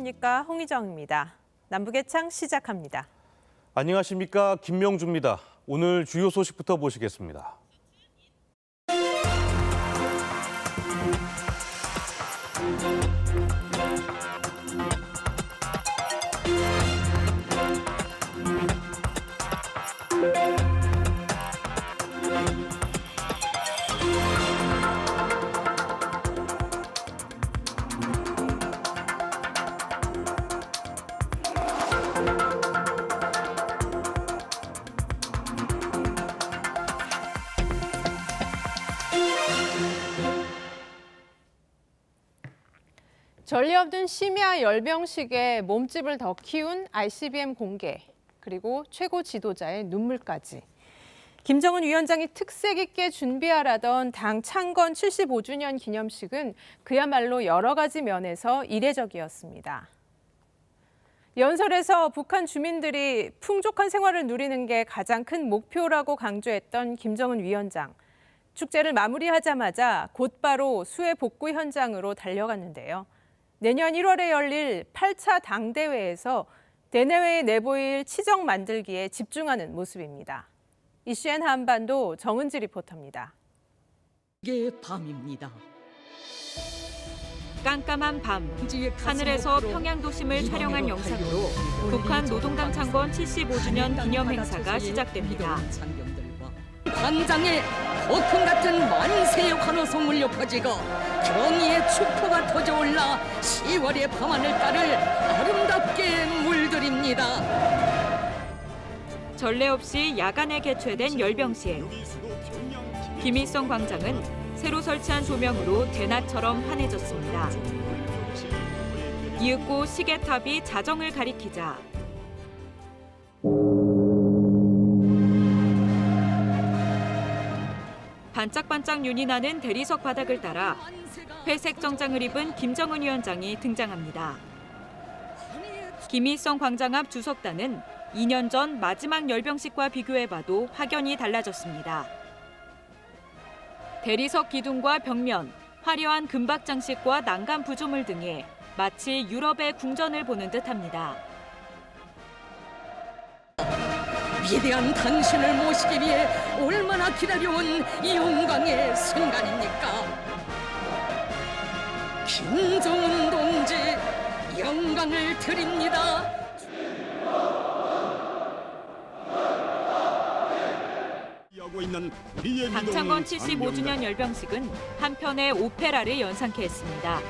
안녕하십니까 홍희정입니다. 남북의창 시작합니다. 안녕하십니까 김명주입니다. 오늘 주요 소식부터 보시겠습니다. 전례 없는 심야 열병식에 몸집을 더 키운 ICBM 공개 그리고 최고 지도자의 눈물까지 김정은 위원장이 특색 있게 준비하라던 당 창건 75주년 기념식은 그야말로 여러 가지 면에서 이례적이었습니다. 연설에서 북한 주민들이 풍족한 생활을 누리는 게 가장 큰 목표라고 강조했던 김정은 위원장. 축제를 마무리하자마자 곧바로 수해 복구 현장으로 달려갔는데요. 내년 1월에 열릴 8차 당대회에서 대내외에 내보일 치정 만들기에 집중하는 모습입니다. 이슈엔 한반도 정은지 리포터입니다. 이게 밤입니다. 깜깜한 밤 하늘에서 평양 도심을 이 촬영한 영상으로 북한 노동당 창건 75주년 기념 행사가 시작됩니다. 광장에 거품 같은 만세의 환호성을 높아지고 경의의 축포가 터져올라 10월의 밤하늘가를 아름답게 물들입니다. 전례 없이 야간에 개최된 열병식. 김일성 광장은 새로 설치한 조명으로 대낮처럼 환해졌습니다. 이윽고 시계탑이 자정을 가리키자 반짝반짝 윤이 나는 대리석 바닥을 따라 회색 정장을 입은 김정은 위원장이 등장합니다. 김일성 광장 앞 주석단은 2년 전 마지막 열병식과 비교해봐도 확연히 달라졌습니다. 대리석 기둥과 벽면, 화려한 금박 장식과 난간 부조물 등이 마치 유럽의 궁전을 보는 듯합니다. 위대한 당신을 모시기 위해 얼마나 기다려온 이 영광의 순간입니까? 김정은 동지 영광을 드립니다. 하고 있는 우리의 당창건 미동은 75주년 열병식은 한편의 오페라를 연상케 했습니다.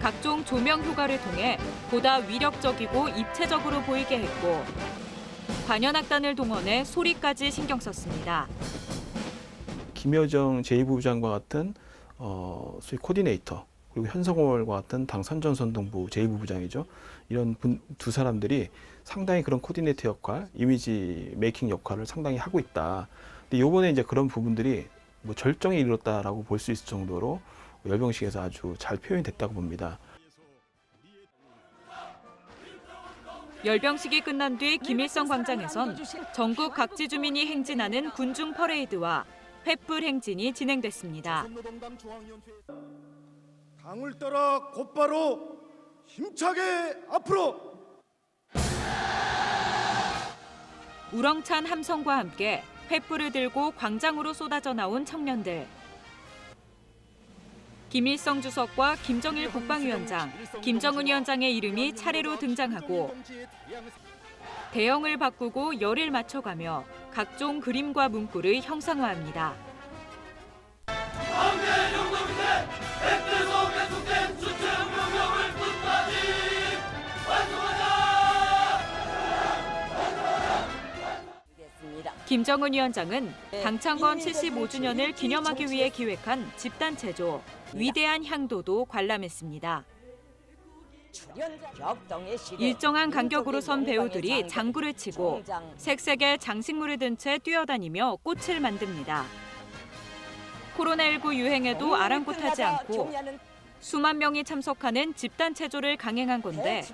각종 조명 효과를 통해 보다 위력적이고 입체적으로 보이게 했고 관현악단을 동원해 소리까지 신경 썼습니다. 김여정 제2부부 장과 같은 어, 소위 코디네이터 그리고 현성월과 같은 당 선전 선동부 제2부부장이죠. 이런 분, 두 사람들이 상당히 그런 코디네이터 역할, 이미지 메이킹 역할을 상당히 하고 있다. 근데 요번에 이제 그런 부분들이 뭐 절정에 이르렀다라고 볼 수 있을 정도로 열병식에서 아주 잘 표현이 됐다고 봅니다. 열병식이 끝난 뒤 김일성 광장에선 전국 각지 주민이 행진하는 군중 퍼레이드와 횃불 행진이 진행됐습니다. 당을 따라 곧바로 힘차게 앞으로 우렁찬 함성과 함께 횃불을 들고 광장으로 쏟아져 나온 청년들. 김일성 주석과 김정일 국방위원장, 김정은 위원장의 이름이 차례로 등장하고 대형을 바꾸고 열을 맞춰가며 각종 그림과 문구를 형상화합니다. 김정은 위원장은 당창건 75주년을 기념하기 위해 기획한 집단 체조 위대한 향도도 관람했습니다. 일정한 간격으로 선 배우들이 장구를 치고 색색의 장식물을 든 채 뛰어다니며 꽃을 만듭니다. 코로나19 유행에도 아랑곳하지 않고 수만 명이 참석하는 집단 체조를 강행한 건데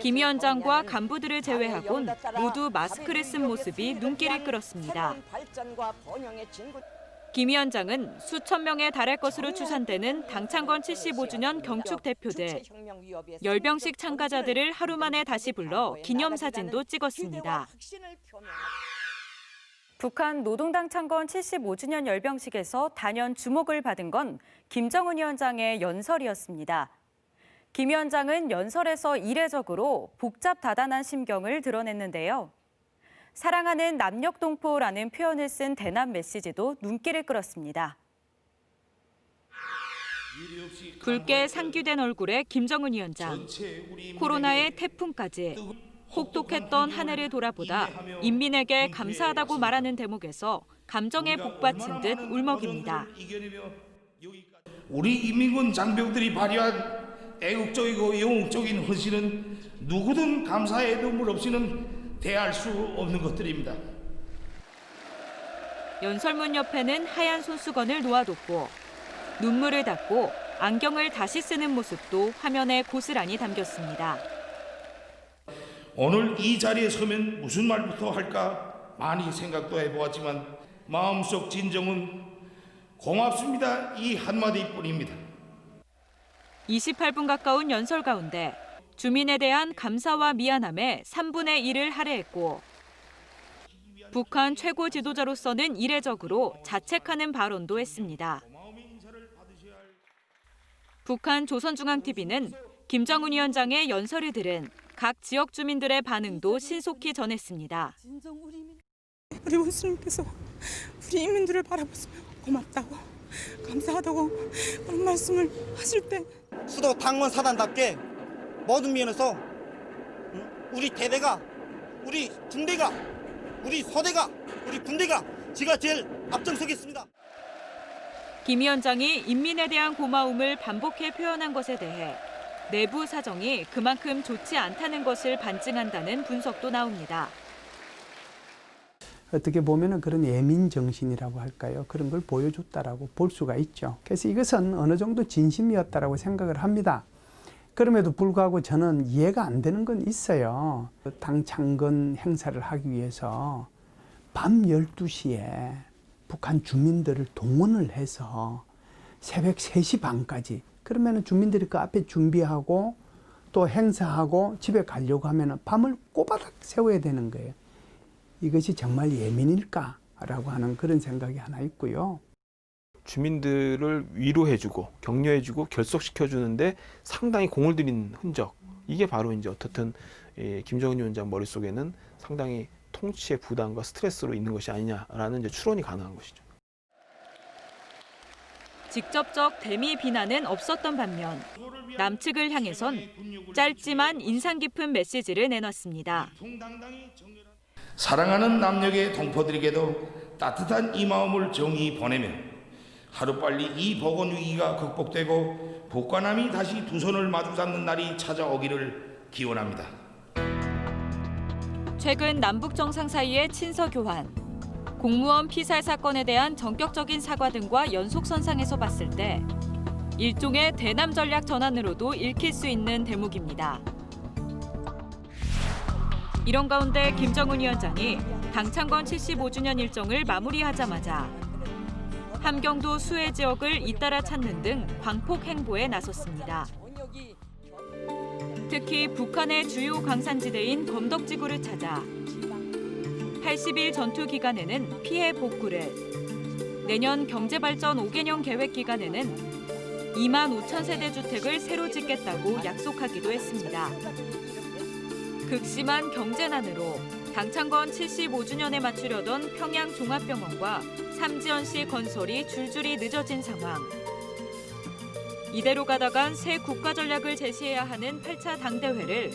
김 위원장과 간부들을 제외하곤 모두 마스크를 쓴 모습이 눈길을 끌었습니다. 김 위원장은 수천 명에 달할 것으로 추산되는 당창건 75주년 경축 대표들 열병식 참가자들을 하루 만에 다시 불러 기념사진도 찍었습니다. 북한 노동당 창건 75주년 열병식에서 단연 주목을 받은 건 김정은 위원장의 연설이었습니다. 김 위원장은 연설에서 이례적으로 복잡 다단한 심경을 드러냈는데요. 사랑하는 남녘동포라는 표현을 쓴 대남 메시지도 눈길을 끌었습니다. 붉게 상규된 얼굴의 김정은 위원장. 코로나의 태풍까지 혹독했던 하늘을 돌아보다 인민에게 감사하다고 말하는 대목에서 감정에 복받친 듯 울먹입니다. 우리 인민군 장병들이 발휘한 애국적이고 영웅적인 헌신은 누구든 감사의 눈물 없이는 대할 수 없는 것들입니다. 연설문 옆에는 하얀 손수건을 놓아뒀고 눈물을 닦고 안경을 다시 쓰는 모습도 화면에 고스란히 담겼습니다. 오늘 이 자리에 서면 무슨 말부터 할까 많이 생각도 해보았지만 마음속 진정은 고맙습니다 이 한마디뿐입니다. 28분 가까운 연설 가운데 주민에 대한 감사와 미안함에 3분의 1을 할애했고 북한 최고 지도자로서는 이례적으로 자책하는 발언도 했습니다. 북한 조선중앙TV는 김정은 위원장의 연설을 들은 각 지역 주민들의 반응도 신속히 전했습니다. 우리 원수님께서 우리 인민들을 바라보시며 고맙다고 감사하다고 그런 말씀을 하실 때 수도 당원 사단답게 모든 면에서 응? 우리 대대가 우리 중대가 우리 서대가 우리 군대가 제가 제일 앞장서겠습니다. 김 위원장이 인민에 대한 고마움을 반복해 표현한 것에 대해 내부 사정이 그만큼 좋지 않다는 것을 반증한다는 분석도 나옵니다. 어떻게 보면은 그런 예민 정신이라고 할까요? 그런 걸 보여줬다라고 볼 수가 있죠. 그래서 이것은 어느 정도 진심이었다라고 생각을 합니다. 그럼에도 불구하고 저는 이해가 안 되는 건 있어요. 당 창건 행사를 하기 위해서 밤 12시에 북한 주민들을 동원을 해서 새벽 3시 반까지 그러면은 주민들이 그 앞에 준비하고 또 행사하고 집에 가려고 하면은 밤을 꼬바닥 세워야 되는 거예요. 이것이 정말 예민일까라고 하는 그런 생각이 하나 있고요. 주민들을 위로해주고 격려해주고 결속시켜주는데 상당히 공을 들인 흔적 이게 바로 이제 어떻든 예, 김정은 위원장 머릿속에는 상당히 통치의 부담과 스트레스로 있는 것이 아니냐라는 이제 추론이 가능한 것이죠. 직접적 대미 비난은 없었던 반면 남측을 향해선 짧지만 인상 깊은 메시지를 내놨습니다. 사랑하는 남녘의 동포들에게도 따뜻한 이 마음을 정의 보내며 하루빨리 이 보건 위기가 극복되고 남이 다시 두 손을 마주 잡는 날이 찾아오기를 기원합니다. 최근 남북 정상 사이의 친서 교환, 공무원 피살 사건에 대한 전격적인 사과 등과 연속선상에서 봤을 때 일종의 대남 전략 전환으로도 읽힐 수 있는 대목입니다. 이런 가운데 김정은 위원장이 당창건 75주년 일정을 마무리하자마자 함경도 수해 지역을 잇따라 찾는 등 광폭 행보에 나섰습니다. 특히 북한의 주요 강산지대인 검덕지구를 찾아 80일 전투 기간에는 피해 복구를, 내년 경제발전 5개년 계획 기간에는 2만 5천 세대 주택을 새로 짓겠다고 약속하기도 했습니다. 극심한 경제난으로 당창건 75주년에 맞추려던 평양 종합병원과 삼지연시 건설이 줄줄이 늦어진 상황. 이대로 가다간 새 국가 전략을 제시해야 하는 8차 당대회를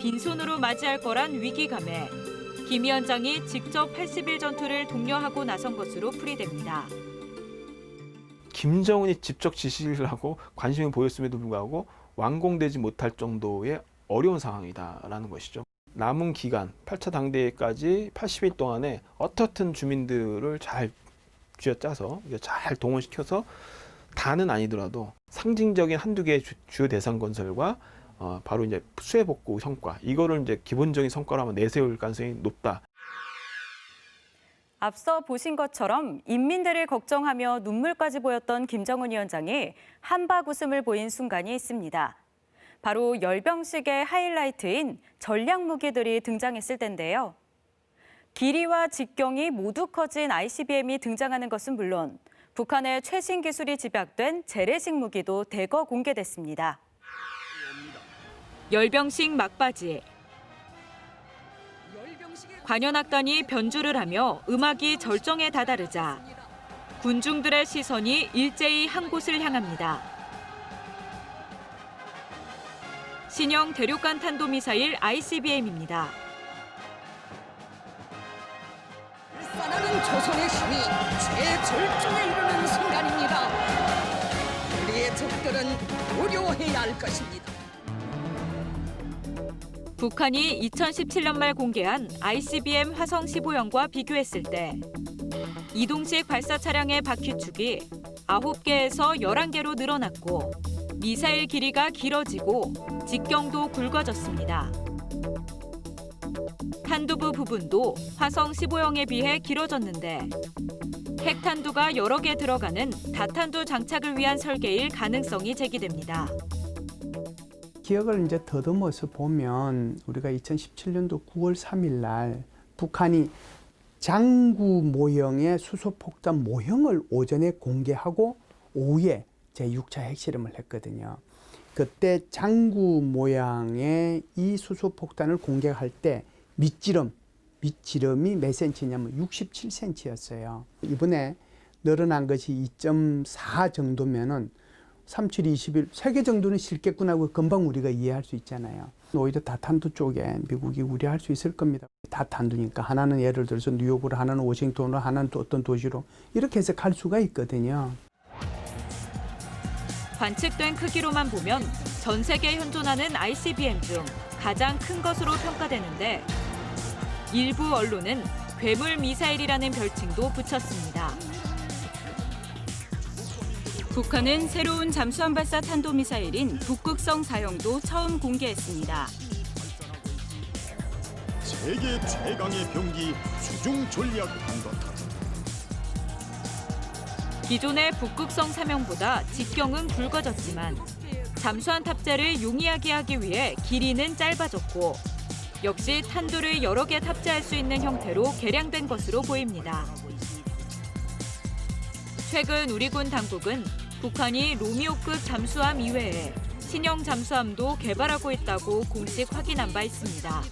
빈손으로 맞이할 거란 위기감에 김 위원장이 직접 80일 전투를 독려하고 나선 것으로 풀이됩니다. 김정은이 직접 지시를 하고 관심을 보였음에도 불구하고 완공되지 못할 정도의 어려운 상황이다라는 것이죠. 남은 기간 8차 당대회까지 80일 동안에 어떻든 주민들을 잘 쥐어짜서 잘 동원시켜서 다는 아니더라도 상징적인 한두 개의 주, 주요 대상 건설과 어, 바로 이제 수해 복구 성과 이거를 이제 기본적인 성과로 한번 내세울 가능성이 높다. 앞서 보신 것처럼 인민들을 걱정하며 눈물까지 보였던 김정은 위원장이 한박 웃음을 보인 순간이 있습니다. 바로 열병식의 하이라이트인 전략 무기들이 등장했을 텐데요. 길이와 직경이 모두 커진 ICBM이 등장하는 것은 물론 북한의 최신 기술이 집약된 재래식 무기도 대거 공개됐습니다. 열병식 막바지. 관현악단이 변주를 하며 음악이 절정에 다다르자 군중들의 시선이 일제히 한 곳을 향합니다. 신형 대륙간 탄도미사일 ICBM입니다. 일산하는 조선의 힘이 최절정에 이르는 순간입니다. 우리의 적들은 두려워해야 할 것입니다. 북한이 2017년 말 공개한 ICBM 화성 15형과 비교했을 때 이동식 발사 차량의 바퀴축이 9개에서 11개로 늘어났고 미사일 길이가 길어지고 직경도 굵어졌습니다. 탄두부 부분도 화성 15형에 비해 길어졌는데 핵탄두가 여러 개 들어가는 다탄두 장착을 위한 설계일 가능성이 제기됩니다. 기억을 이제 더듬어서 보면 우리가 2017년도 9월 3일 날 북한이 장구 모형의 수소폭탄 모형을 오전에 공개하고 오후에 제6차 핵실험을 했거든요. 그때 장구 모양의 이 수소폭탄을 공개할 때 밑지름, 밑지름이 몇 센치냐면 67cm였어요. 이번에 늘어난 것이 2.4 정도면은 37, 21, 세개 정도는 실겠구나 하고 금방 우리가 이해할 수 있잖아요. 오히려 다탄두 쪽에 미국이 우려할 수 있을 겁니다. 다탄두니까 하나는 예를 들어서 뉴욕으로 하나는 워싱턴으로 하나는 또 어떤 도시로 이렇게 해서 갈 수가 있거든요. 관측된 크기로만 보면 전 세계에 현존하는 ICBM 중 가장 큰 것으로 평가되는데 일부 언론은 괴물 미사일이라는 별칭도 붙였습니다. 북한은 새로운 잠수함 발사 탄도미사일인 북극성 사형도 처음 공개했습니다. 세계 최강의 병기 수중 전략 한도탄 기존의 북극성 사명보다 직경은 굵어졌지만 잠수함 탑재를 용이하게 하기 위해 길이는 짧아졌고 역시 탄두를 여러 개 탑재할 수 있는 형태로 개량된 것으로 보입니다. 최근 우리 군 당국은 북한이 로미오급 잠수함 이외에 신형 잠수함도 개발하고 있다고 공식 확인한 바 있습니다.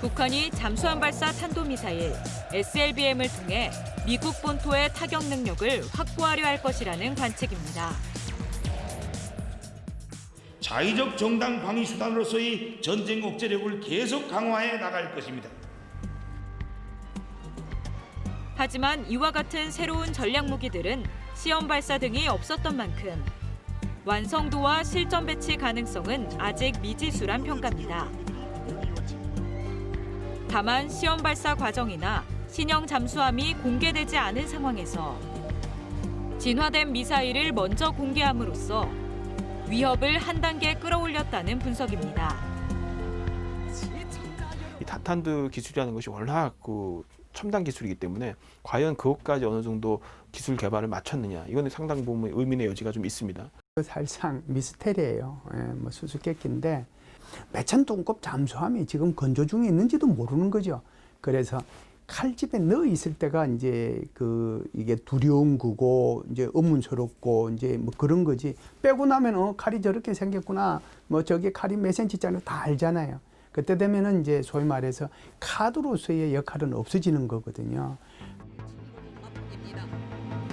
북한이 잠수함 발사 탄도미사일 SLBM을 통해 미국 본토의 타격 능력을 확보하려 할 것이라는 관측입니다. 자의적 정당 방위 수단으로서의 전쟁 억제력을 계속 강화해 나갈 것입니다. 하지만 이와 같은 새로운 전략 무기들은 시험 발사 등이 없었던 만큼 완성도와 실전 배치 가능성은 아직 미지수란 평가입니다. 다만 시험 발사 과정이나 신형 잠수함이 공개되지 않은 상황에서 진화된 미사일을 먼저 공개함으로써 위협을 한 단계 끌어올렸다는 분석입니다. 이 다탄두 기술이라는 것이 워낙 그 첨단 기술이기 때문에 과연 그것까지 어느 정도 기술 개발을 마쳤느냐 이거는 상당 부분 의문의 여지가 좀 있습니다. 사실상 미스테리예요. 예, 뭐 수수께끼인데 몇천 톤급 잠수함이 지금 건조 중에 있는지도 모르는 거죠. 그래서 칼집에 넣어 있을 때가 이제 그 이게 두려운 거고 이제 의문스럽고 이제 뭐 그런 거지 빼고 나면 어 칼이 저렇게 생겼구나 뭐 저게 칼이 몇 센치짜리 다 알잖아요. 그때 되면은 이제 소위 말해서 카드로서의 역할은 없어지는 거거든요.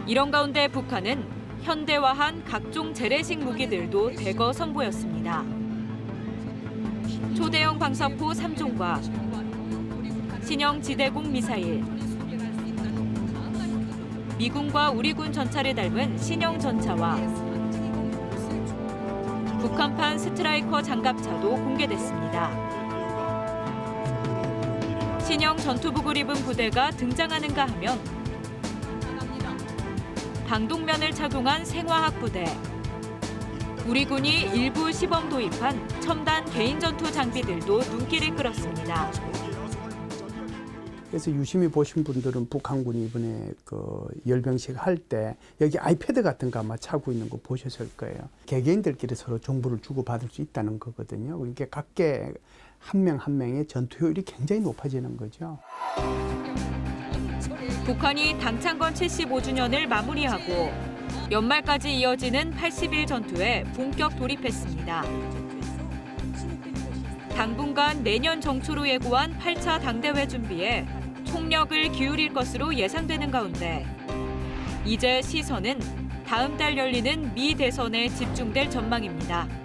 이런 가운데 북한은 현대화한 각종 재래식 무기들도 대거 선보였습니다. 초대형 방사포 3종과 신형 지대공 미사일, 미군과 우리 군 전차를 닮은 신형 전차와 북한판 스트라이커 장갑차도 공개됐습니다. 신형 전투복을 입은 부대가 등장하는가 하면 방독면을 착용한 생화학 부대, 우리 군이 일부 시범 도입한 첨단 개인 전투 장비들도 눈길을 끌었습니다. 그래서 유심히 보신 분들은 북한군이 이번에 그 열병식 할 때 여기 아이패드 같은 거 아마 차고 있는 거 보셨을 거예요. 개개인들끼리 서로 정보를 주고받을 수 있다는 거거든요. 그러니까 각계 한 명 한 명의 전투 효율이 굉장히 높아지는 거죠. 북한이 당창건 75주년을 마무리하고 연말까지 이어지는 80일 전투에 본격 돌입했습니다. 당분간 내년 정초로 예고한 8차 당대회 준비에 총력을 기울일 것으로 예상되는 가운데 이제 시선은 다음 달 열리는 미 대선에 집중될 전망입니다.